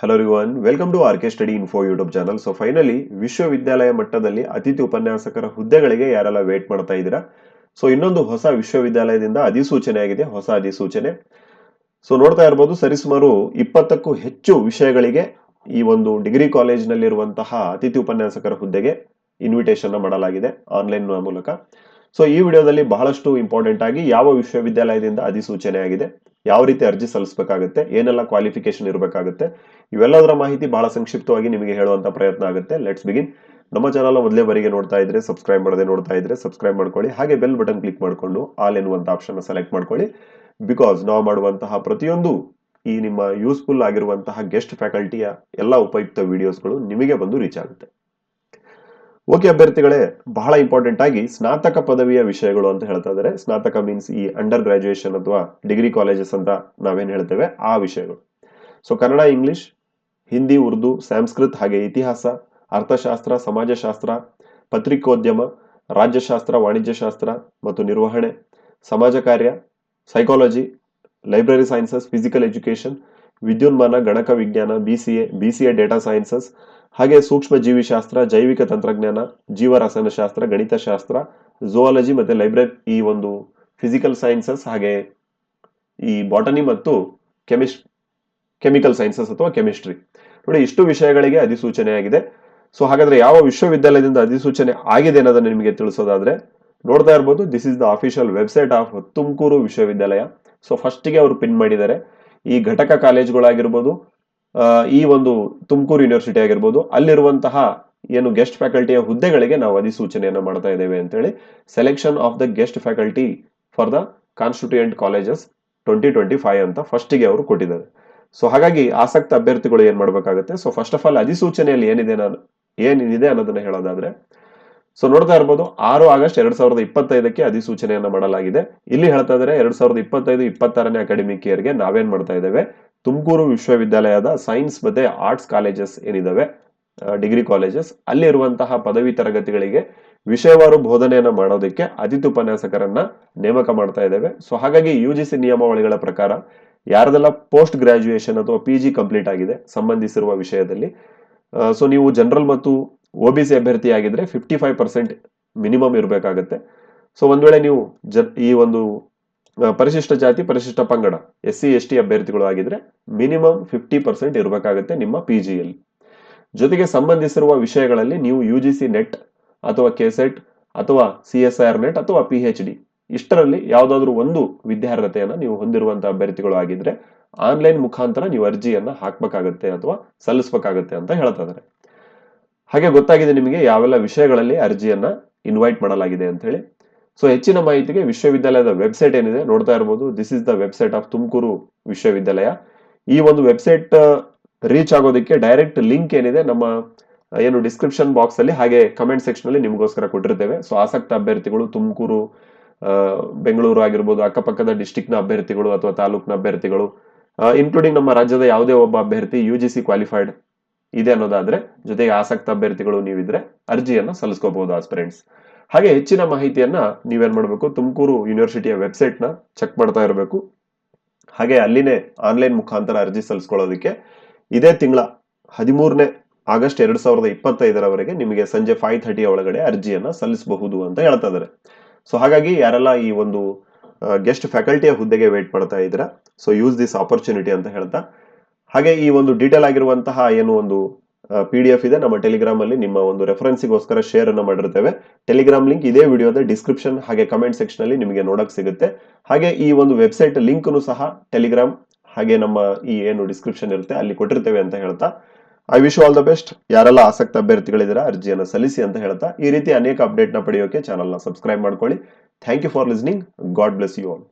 Hello ರಿವನ್ welcome to R K study info YouTube channel so finally ವಿಶ್ವವಿದ್ಯಾಲಯ ಮಟ್ಟದಲ್ಲಿ ಅತಿಥಿ ಉಪನ್ಯಾಸಕರ ಹುದ್ದೆಗಳಿಗೆ ಯಾರೆಲ್ಲ ವೇಟ್ ಮಾಡ್ತಾ ಇದ್ದೀರಾ? ಸೊ ಇನ್ನೊಂದು ಹೊಸ ವಿಶ್ವವಿದ್ಯಾಲಯದಿಂದ ಅಧಿಸೂಚನೆ ಆಗಿದೆ, ಹೊಸ ಅಧಿಸೂಚನೆ. ಸೊ ನೋಡ್ತಾ ಇರ್ಬೋದು ಸರಿಸುಮಾರು ಇಪ್ಪತ್ತಕ್ಕೂ ಹೆಚ್ಚು ವಿಷಯಗಳಿಗೆ ಈ ಒಂದು ಡಿಗ್ರಿ ಕಾಲೇಜ್ನಲ್ಲಿರುವಂತಹ ಅತಿಥಿ ಉಪನ್ಯಾಸಕರ ಹುದ್ದೆಗೆ ಇನ್ವಿಟೇಷನ್ ಮಾಡಲಾಗಿದೆ ಆನ್ಲೈನ್ ಮೂಲಕ. ಸೊ ಈ ವಿಡಿಯೋದಲ್ಲಿ ಬಹಳಷ್ಟು ಇಂಪಾರ್ಟೆಂಟ್ ಆಗಿ ಯಾವ ವಿಶ್ವವಿದ್ಯಾಲಯದಿಂದ ಅಧಿಸೂಚನೆ ಆಗಿದೆ ಯಾವ ರೀತಿ ಅರ್ಜಿ ಸಲ್ಲಿಸಬೇಕಾಗುತ್ತೆ, ಏನೆಲ್ಲ ಕ್ವಾಲಿಫಿಕೇಶನ್ ಇರಬೇಕಾಗುತ್ತೆ, ಇವೆಲ್ಲದರ ಮಾಹಿತಿ ಬಹಳ ಸಂಕ್ಷಿಪ್ತವಾಗಿ ನಿಮಗೆ ಹೇಳುವಂತ ಪ್ರಯತ್ನ ಆಗುತ್ತೆ. ಲೆಟ್ಸ್ ಬಿಗಿನ್ ನಮ್ಮ ಚಾನಲ್ ಮೊದಲೇ ಬರಿಗೆ ನೋಡ್ತಾ ಇದ್ರೆ ಸಬ್ಸ್ಕ್ರೈಬ್ ಮಾಡದೆ ನೋಡ್ತಾ ಇದ್ರೆ ಸಬ್ಸ್ಕ್ರೈಬ್ ಮಾಡ್ಕೊಳ್ಳಿ. ಹಾಗೆ ಬೆಲ್ ಬಟನ್ ಕ್ಲಿಕ್ ಮಾಡಿಕೊಂಡು ಆಲ್ ಎನ್ನುವಂತ ಆಪ್ಷನ್ ಸೆಲೆಕ್ಟ್ ಮಾಡ್ಕೊಳ್ಳಿ. ಬಿಕಾಸ್ ನಾವು ಮಾಡುವಂತಹ ಪ್ರತಿಯೊಂದು ಈ ನಿಮ್ಮ ಯೂಸ್ಫುಲ್ ಆಗಿರುವಂತಹ ಗೆಸ್ಟ್ ಫ್ಯಾಕಲ್ಟಿಯ ಎಲ್ಲ ಉಪಯುಕ್ತ ವಿಡಿಯೋಸ್ಗಳು ನಿಮಗೆ ಬಂದು ರೀಚ್ ಆಗುತ್ತೆ. ಓಕೆ ಅಭ್ಯರ್ಥಿಗಳೇ, ಬಹಳ ಇಂಪಾರ್ಟೆಂಟ್ ಆಗಿ ಸ್ನಾತಕ ಪದವಿಯ ವಿಷಯಗಳು ಅಂತ ಹೇಳ್ತಾ ಇದ್ದಾರೆ. ಸ್ನಾತಕ ಮೀನ್ಸ್ ಈ ಅಂಡರ್ ಗ್ರಾಜುಯೇಷನ್ ಅಥವಾ ಡಿಗ್ರಿ ಕಾಲೇಜಸ್ ಅಂತ ನಾವೇನು ಹೇಳ್ತೇವೆ, ಆ ವಿಷಯಗಳು. ಸೊ ಕನ್ನಡ ಇಂಗ್ಲಿಷ್ ಹಿಂದಿ ಉರ್ದು ಸಂಸ್ಕೃತ್ ಹಾಗೆ ಇತಿಹಾಸ, ಅರ್ಥಶಾಸ್ತ್ರ, ಸಮಾಜಶಾಸ್ತ್ರ, ಪತ್ರಿಕೋದ್ಯಮ, ರಾಜ್ಯಶಾಸ್ತ್ರ, ವಾಣಿಜ್ಯಶಾಸ್ತ್ರ ಮತ್ತು ನಿರ್ವಹಣೆ, ಸಮಾಜ ಕಾರ್ಯ psychology library sciences physical education ವಿದ್ಯುನ್ಮಾನ, ಗಣಕ ವಿಜ್ಞಾನ B C A B C A data sciences ಹಾಗೆ ಸೂಕ್ಷ್ಮ ಜೀವಿಶಾಸ್ತ್ರ ಜೈವಿಕ ತಂತ್ರಜ್ಞಾನ, ಜೀವರಸಾಯನಶಾಸ್ತ್ರ, ಗಣಿತಶಾಸ್ತ್ರ ಝುವಾಲಜಿ ಮತ್ತು ಲೈಬ್ರರಿ ಈ ಒಂದು ಫಿಸಿಕಲ್ ಸೈನ್ಸಸ್ ಹಾಗೆ ಈ ಬಾಟನಿ ಮತ್ತು ಕೆಮಿಸ್ಟ್ ಕೆಮಿಕಲ್ ಸೈನ್ಸಸ್ ಅಥವಾ ಕೆಮಿಸ್ಟ್ರಿ ನೋಡಿ, ಇಷ್ಟು ವಿಷಯಗಳಿಗೆ ಅಧಿಸೂಚನೆ ಆಗಿದೆ. ಸೊ ಹಾಗಾದ್ರೆ ಯಾವ ವಿಶ್ವವಿದ್ಯಾಲಯದಿಂದ ಅಧಿಸೂಚನೆ ಆಗಿದೆ ಅನ್ನೋದನ್ನು ನಿಮಗೆ ತಿಳಿಸೋದಾದ್ರೆ, ನೋಡ್ತಾ ಇರ್ಬೋದು this is the official website of Tumakuru ವಿಶ್ವವಿದ್ಯಾಲಯ. ಸೊ ಫಸ್ಟಿಗೆ ಅವರು ಪಿನ್ ಮಾಡಿದ್ದಾರೆ. ಈ ಘಟಕ ಕಾಲೇಜ್ಗಳಾಗಿರ್ಬೋದು ಈ ಒಂದು ತುಮಕೂರು ಯೂನಿವರ್ಸಿಟಿ ಆಗಿರ್ಬೋದು, ಅಲ್ಲಿರುವಂತಹ ಏನು ಗೆಸ್ಟ್ ಫ್ಯಾಕಲ್ಟಿಯ ಹುದ್ದೆಗಳಿಗೆ ನಾವು ಅಧಿಸೂಚನೆಯನ್ನು ಮಾಡ್ತಾ ಇದ್ದೇವೆ ಅಂತೇಳಿ selection of the guest faculty for the constituent colleges twenty twenty five ಅಂತ ಫಸ್ಟಿಗೆ ಅವರು ಕೊಟ್ಟಿದ್ದಾರೆ. ಸೊ ಹಾಗಾಗಿ ಆಸಕ್ತ ಅಭ್ಯರ್ಥಿಗಳು ಏನ್ ಮಾಡಬೇಕಾಗುತ್ತೆ? ಸೊ ಫಸ್ಟ್ ಆಫ್ ಆಲ್ ಅಧಿಸೂಚನೆಯಲ್ಲಿ ಏನಿದೆ ನಾನು, ಏನಿದೆ ಅನ್ನೋದನ್ನ ಹೇಳೋದಾದ್ರೆ ಸೊ ನೋಡ್ತಾ ಇರ್ಬೋದು, ಆರು ಆಗಸ್ಟ್ ಎರಡ್ ಸಾವಿರದ ಇಪ್ಪತ್ತೈದಕ್ಕೆ ಅಧಿಸೂಚನೆಯನ್ನು ಮಾಡಲಾಗಿದೆ. ಇಲ್ಲಿ ಹೇಳ್ತಾ ಇದ್ದಾರೆ ಎರಡ್ ಸಾವಿರದ ಇಪ್ಪತ್ತೈದು, ಇಪ್ಪತ್ತಾರನೇ ಅಕಾಡೆಮಿಕ್ ಇಯರ್ಗೆ ನಾವೇನ್ ಮಾಡ್ತಾ ಇದ್ದೇವೆ? ತುಮಕೂರು ವಿಶ್ವವಿದ್ಯಾಲಯದ ಸೈನ್ಸ್ ಮತ್ತೆ ಆರ್ಟ್ಸ್ ಕಾಲೇಜಸ್ ಏನಿದಾವೆ ಡಿಗ್ರಿ ಕಾಲೇಜಸ್, ಅಲ್ಲಿರುವಂತಹ ಪದವಿ ತರಗತಿಗಳಿಗೆ ವಿಷಯವಾರು ಬೋಧನೆಯನ್ನು ಮಾಡೋದಕ್ಕೆ ಅತಿಥಿ ಉಪನ್ಯಾಸಕರನ್ನ ನೇಮಕ ಮಾಡ್ತಾ ಇದ್ದೇವೆ. ಸೊ ಹಾಗಾಗಿ ಯು ಜಿ ಸಿ ನಿಯಮಾವಳಿಗಳ ಪ್ರಕಾರ ಯಾರದೆಲ್ಲ ಪೋಸ್ಟ್ ಗ್ರಾಜುಯೇಷನ್ ಅಥವಾ ಪಿ ಜಿ ಕಂಪ್ಲೀಟ್ ಆಗಿದೆ ಸಂಬಂಧಿಸಿರುವ ವಿಷಯದಲ್ಲಿ ಸೊ ನೀವು ಜನರಲ್ ಮತ್ತು ಒ ಬಿ ಸಿ ಅಭ್ಯರ್ಥಿ ಆಗಿದ್ರೆ ಫಿಫ್ಟಿ ಫೈವ್ ಪರ್ಸೆಂಟ್ ಮಿನಿಮಮ್ ಇರಬೇಕಾಗುತ್ತೆ. ಸೊ ಒಂದ್ ವೇಳೆ ನೀವು ಜ, ಈ ಒಂದು ಪರಿಶಿಷ್ಟ ಜಾತಿ, ಪರಿಶಿಷ್ಟ ಪಂಗಡ ಎಸ್ ಸಿ ಎಸ್ ಟಿ ಅಭ್ಯರ್ಥಿಗಳು ಆಗಿದ್ರೆ ಮಿನಿಮಮ್ ಫಿಫ್ಟಿ ಪರ್ಸೆಂಟ್ ಇರಬೇಕಾಗುತ್ತೆ ನಿಮ್ಮ ಪಿ ಜಿಯಲ್ಲಿ ಜೊತೆಗೆ ಸಂಬಂಧಿಸಿರುವ ವಿಷಯಗಳಲ್ಲಿ ನೀವು ಯು ಜಿ ಸಿ ನೆಟ್ ಅಥವಾ ಕೆಸೆಟ್ ಅಥವಾ ಸಿ ಎಸ್ ಆರ್ ನೆಟ್ ಅಥವಾ ಪಿ ಎಚ್ ಡಿ ಇಷ್ಟರಲ್ಲಿ ಯಾವುದಾದ್ರೂ ಒಂದು ವಿದ್ಯಾರ್ಹತೆಯನ್ನು ನೀವು ಹೊಂದಿರುವಂತಹ ಅಭ್ಯರ್ಥಿಗಳು ಆಗಿದ್ರೆ ಆನ್ಲೈನ್ ಮುಖಾಂತರ ನೀವು ಅರ್ಜಿಯನ್ನು ಹಾಕ್ಬೇಕಾಗತ್ತೆ ಅಥವಾ ಸಲ್ಲಿಸಬೇಕಾಗತ್ತೆ ಅಂತ ಹೇಳ್ತಾ ಇದ್ದಾರೆ ಹಾಗೆ ಗೊತ್ತಾಗಿದೆ ನಿಮಗೆ ಯಾವೆಲ್ಲ ವಿಷಯಗಳಲ್ಲಿ ಅರ್ಜಿಯನ್ನ ಇನ್ವೈಟ್ ಮಾಡಲಾಗಿದೆ ಅಂತ ಹೇಳಿ ಸೊ ಹೆಚ್ಚಿನ ಮಾಹಿತಿಗೆ ವಿಶ್ವವಿದ್ಯಾಲಯದ ವೆಬ್ಸೈಟ್ ಏನಿದೆ ನೋಡ್ತಾ ಇರಬಹುದು this is the website of Tumakuru ವಿಶ್ವವಿದ್ಯಾಲಯ. ಈ ಒಂದು ವೆಬ್ಸೈಟ್ ರೀಚ್ ಆಗೋದಕ್ಕೆ ಡೈರೆಕ್ಟ್ ಲಿಂಕ್ ಏನಿದೆ ನಮ್ಮ ಏನು ಡಿಸ್ಕ್ರಿಪ್ಷನ್ ಬಾಕ್ಸ್ ಅಲ್ಲಿ ಹಾಗೆ ಕಮೆಂಟ್ ಸೆಕ್ಷನ್ ಅಲ್ಲಿ ನಿಮಗೋಸ್ಕರ ಕೊಟ್ಟಿರ್ತೇವೆ. ಸೊ ಆಸಕ್ತ ಅಭ್ಯರ್ಥಿಗಳು ತುಮಕೂರು ಬೆಂಗಳೂರು ಆಗಿರ್ಬೋದು, ಅಕ್ಕಪಕ್ಕದ ನ ಅಭ್ಯರ್ಥಿಗಳು ಅಥವಾ ತಾಲೂಕ್ನ ಅಭ್ಯರ್ಥಿಗಳು ಇನ್ಕ್ಲೂಡಿಂಗ್ ನಮ್ಮ ರಾಜ್ಯದ ಯಾವುದೇ ಒಬ್ಬ ಅಭ್ಯರ್ಥಿ ಯು ಜಿ ಕ್ವಾಲಿಫೈಡ್ ಇದೆ ಅನ್ನೋದಾದ್ರೆ ಜೊತೆಗೆ ಆಸಕ್ತ ಅಭ್ಯರ್ಥಿಗಳು ನೀವಿದ್ರೆ ಅರ್ಜಿಯನ್ನು ಸಲ್ಲಿಸ್ಕೋಬಹುದು ಆಸ್ಪಿರೆಂಟ್ಸ್ ಹಾಗೆ ಹೆಚ್ಚಿನ ಮಾಹಿತಿಯನ್ನ ನೀವೇನ್ ಮಾಡಬೇಕು? ತುಮಕೂರು ಯೂನಿವರ್ಸಿಟಿಯ ವೆಬ್ಸೈಟ್ನ ಚೆಕ್ ಮಾಡ್ತಾ ಇರಬೇಕು. ಹಾಗೆ ಅಲ್ಲಿನೇ ಆನ್ಲೈನ್ ಮುಖಾಂತರ ಅರ್ಜಿ ಸಲ್ಲಿಸ್ಕೊಳ್ಳೋದಕ್ಕೆ ಇದೇ ತಿಂಗಳ ಹದಿಮೂರನೇ ಆಗಸ್ಟ್ ಎರಡ್ ಸಾವಿರದ ಇಪ್ಪತ್ತೈದರವರೆಗೆ ನಿಮಗೆ ಸಂಜೆ ಫೈವ್ ಥರ್ಟಿಯ ಒಳಗಡೆ ಅರ್ಜಿಯನ್ನ ಸಲ್ಲಿಸಬಹುದು ಅಂತ ಹೇಳ್ತಾ ಇದ್ದಾರೆ ಸೊ ಹಾಗಾಗಿ ಯಾರೆಲ್ಲ ಈ ಒಂದು ಗೆಸ್ಟ್ ಫ್ಯಾಕಲ್ಟಿಯ ಹುದ್ದೆಗೆ ವೇಟ್ ಮಾಡ್ತಾ ಇದ್ದೀರಾ ಸೊ ಯೂಸ್ ದಿಸ್ ಆಪರ್ಚುನಿಟಿ ಅಂತ ಹೇಳ್ತಾ, ಹಾಗೆ ಈ ಒಂದು ಡೀಟೇಲ್ ಆಗಿರುವಂತಹ ಏನು ಒಂದು ಪಿ ಡಿ ಎಫ್ ಇದೆ. ನಮ್ಮ ಟೆಲಿಗ್ರಾಮ್ ಅಲ್ಲಿ ನಿಮ್ಮ ಒಂದು ರೆಫರೆನ್ಸಿಗೋಸ್ಕರ ಶೇರ್ ಅನ್ನ ಮಾಡಿರ್ತೇವೆ. ಟೆಲಿಗ್ರಾಮ್ ಲಿಂಕ್ ಇದೇ ವಿಡಿಯೋದ ಡಿಸ್ಕ್ರಿಪ್ಷನ್ ಹಾಗೆ ಕಮೆಂಟ್ ಸೆಕ್ಷನ್ ಅಲ್ಲಿ ನಿಮಗೆ ನೋಡಕ್ ಸಿಗುತ್ತೆ. ಹಾಗೆ ಈ ಒಂದು ವೆಬ್ಸೈಟ್ ಲಿಂಕ್ನು ಸಹ ಟೆಲಿಗ್ರಾಮ್ ಹಾಗೆ ನಮ್ಮ ಈ ಏನು ಡಿಸ್ಕ್ರಿಪ್ಷನ್ ಇರುತ್ತೆ ಅಲ್ಲಿ ಕೊಟ್ಟಿರ್ತೇವೆ ಅಂತ ಹೇಳ್ತಾ. I wish all the best ಯಾರೆಲ್ಲ ಆಸಕ್ತ ಅಭ್ಯರ್ಥಿಗಳಿದ್ದೀರಾ, ಅರ್ಜಿಯನ್ನು ಸಲ್ಲಿಸಿ ಅಂತ ಹೇಳ್ತಾ. ಈ ರೀತಿ ಅನೇಕ ಅಪ್ಡೇಟ್ನ ಪಡೆಯೋಕೆ ಚಾನಲ್ನ ಸಬ್ಸ್ಕ್ರೈಬ್ ಮಾಡ್ಕೊಳ್ಳಿ. Thank you for listening God bless you all